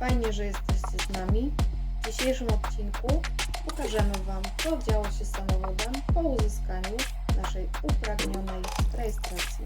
Fajnie, że jesteście z nami. W dzisiejszym odcinku pokażemy Wam, co działo się z samochodem po uzyskaniu naszej upragnionej rejestracji.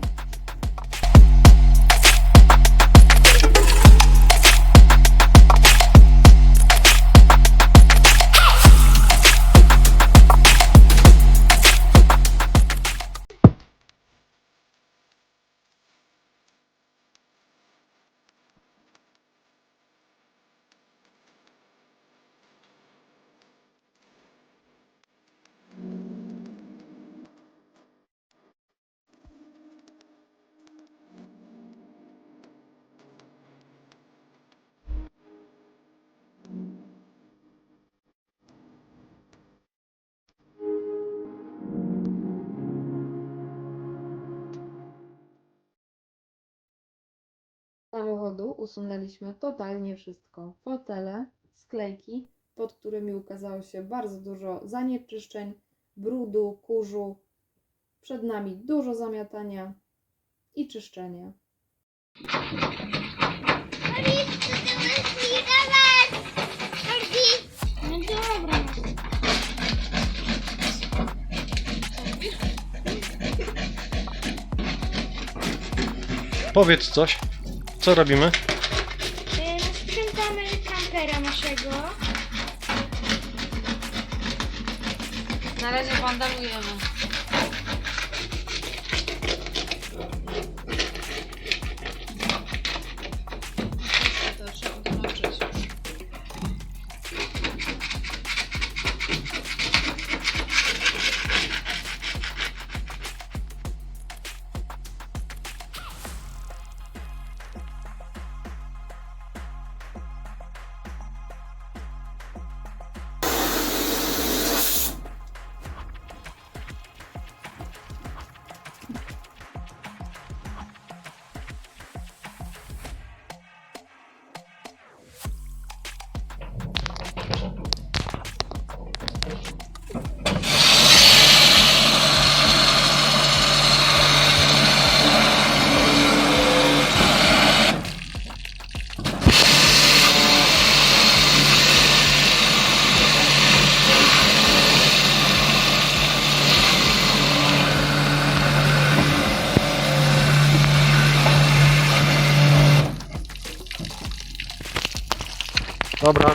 Usunęliśmy totalnie wszystko. Fotele, sklejki, pod którymi ukazało się bardzo dużo zanieczyszczeń, brudu, kurzu. Przed nami dużo zamiatania i czyszczenia. Powiedz coś. Co robimy? Na razie wandalujemy. To Dobra.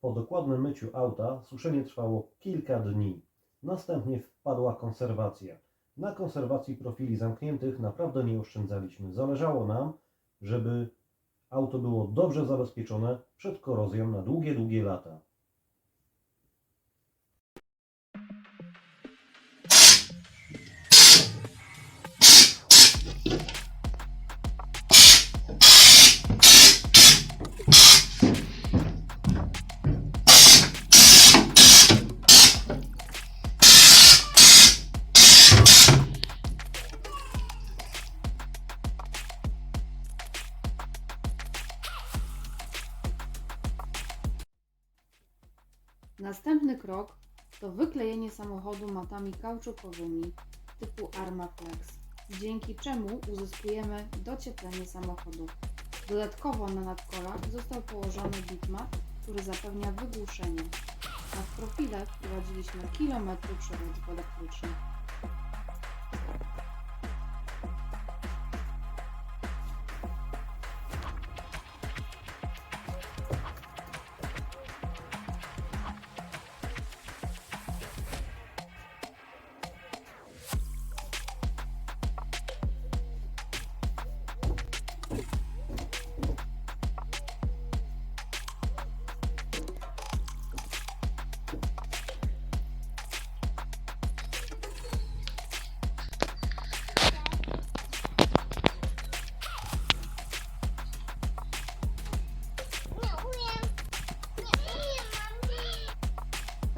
Po dokładnym myciu auta suszenie trwało kilka dni. Następnie wpadła konserwacja. Na konserwacji profili zamkniętych naprawdę nie oszczędzaliśmy. Zależało nam, żeby auto było dobrze zabezpieczone przed korozją na długie, długie lata. Następny krok to wyklejenie samochodu matami kauczukowymi typu Armaflex, dzięki czemu uzyskujemy docieplenie samochodu. Dodatkowo na nadkolach został położony bitmat, który zapewnia wygłuszenie. Na profile wprowadziliśmy kilometry przewodów elektrycznych.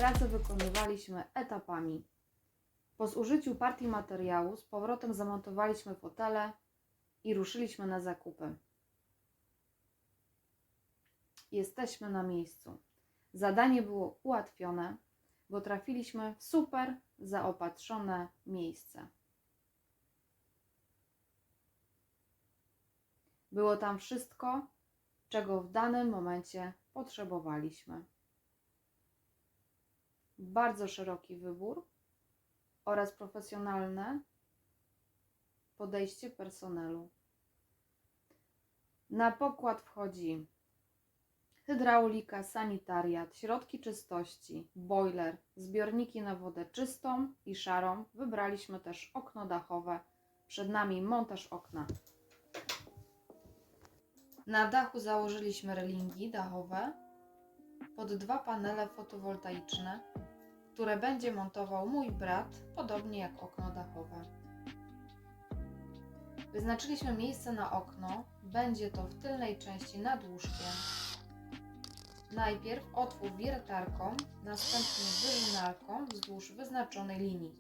Pracę wykonywaliśmy etapami. Po zużyciu partii materiału z powrotem zamontowaliśmy fotele i ruszyliśmy na zakupy. Jesteśmy na miejscu. Zadanie było ułatwione, bo trafiliśmy w super zaopatrzone miejsce. Było tam wszystko, czego w danym momencie potrzebowaliśmy. Bardzo szeroki wybór oraz profesjonalne podejście personelu. Na pokład wchodzi hydraulika, sanitariat, środki czystości, boiler, zbiorniki na wodę czystą i szarą. Wybraliśmy też okno dachowe. Przed nami montaż okna. Na dachu założyliśmy relingi dachowe pod dwa panele fotowoltaiczne, które będzie montował mój brat, podobnie jak okno dachowe. Wyznaczyliśmy miejsce na okno. Będzie to w tylnej części nad łóżkiem. Najpierw otwór wiertarką, następnie wyżynarką wzdłuż wyznaczonej linii.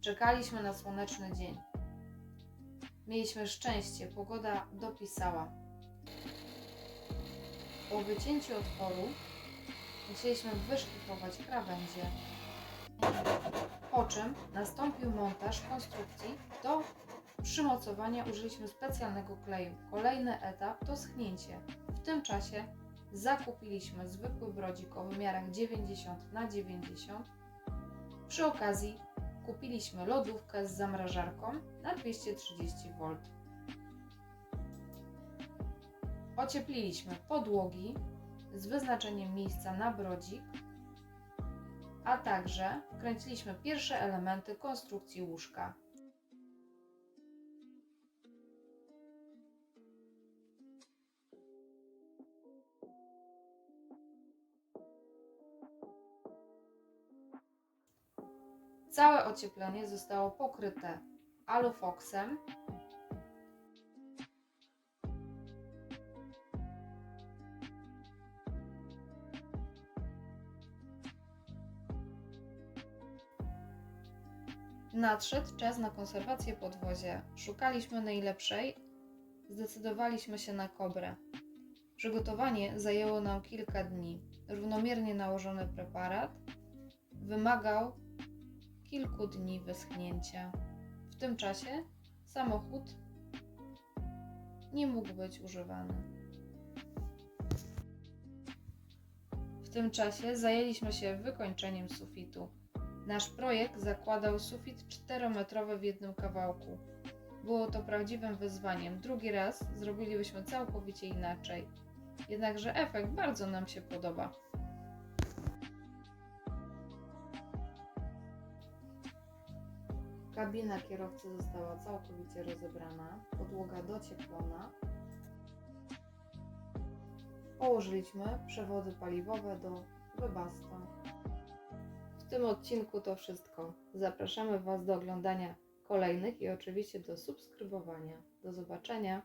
Czekaliśmy na słoneczny dzień. Mieliśmy szczęście, pogoda dopisała. Po wycięciu otworu musieliśmy wyszlifować krawędzie. Po czym nastąpił montaż konstrukcji. Do przymocowania użyliśmy specjalnego kleju. Kolejny etap to schnięcie. W tym czasie zakupiliśmy zwykły brodzik o wymiarach 90 na 90. Przy okazji kupiliśmy lodówkę z zamrażarką na 230 V. Ociepliliśmy podłogi z wyznaczeniem miejsca na brodzik, a także wkręciliśmy pierwsze elementy konstrukcji łóżka. Całe ocieplenie zostało pokryte alufoksem. Nadszedł czas na konserwację podwozia. Szukaliśmy najlepszej, zdecydowaliśmy się na kobrę. Przygotowanie zajęło nam kilka dni. Równomiernie nałożony preparat wymagał kilku dni wyschnięcia. W tym czasie samochód nie mógł być używany. W tym czasie zajęliśmy się wykończeniem sufitu. Nasz projekt zakładał sufit 4-metrowy w jednym kawałku. Było to prawdziwym wyzwaniem. Drugi raz zrobilibyśmy całkowicie inaczej. Jednakże efekt bardzo nam się podoba. Kabina kierowcy została całkowicie rozebrana, podłoga docieplona. Położyliśmy przewody paliwowe do Webasta. W tym odcinku to wszystko. Zapraszamy Was do oglądania kolejnych i oczywiście do subskrybowania. Do zobaczenia.